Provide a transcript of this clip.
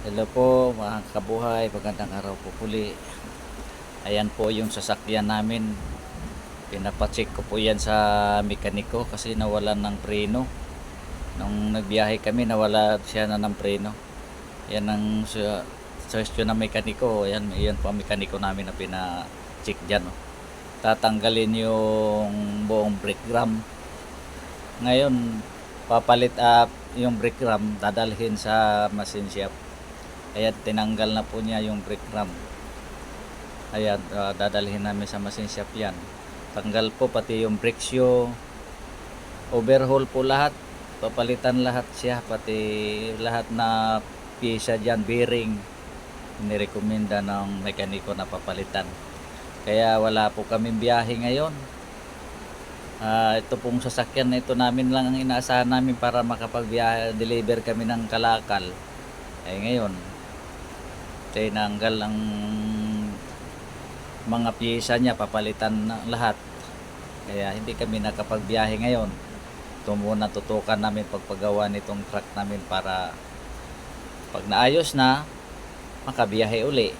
Hello po mga kabuhay, magandang araw po puli. Ayan po yung sasakyan namin. Pinapacheck ko po yan sa mekaniko kasi nawalan ng preno. Nung nagbiyahe kami, nawala siya na ng preno. Yan ang su- suggestion ng mekaniko. Yan, yan po ang mekaniko namin na pina-check dyan. Oh. Tatanggalin yung buong brake ram. Ngayon, papalit up yung brake ram, dadalhin sa machine shop. Ayan, tinanggal na po niya yung brake ram. Ayan, ah, dadalhin namin sa machine shop yan. Tanggal po pati yung brake shoe. Overhaul po lahat. Papalitan lahat siya, pati lahat na pyesa dyan, bearing. Inirekomenda ng mekaniko na papalitan. Kaya wala po kaming biyahe ngayon. Ah, ito pong sasakyan na ito namin lang ang inaasahan namin para makapagbiyahe, deliver kami ng kalakal. Eh ngayon, tinanggal ang mga pyesa niya, papalitan na lahat. Kaya hindi kami nakapagbiyahe ngayon. Ito muna tutukan namin pagpagawa nitong truck namin para pag naayos na, makabiyahe uli.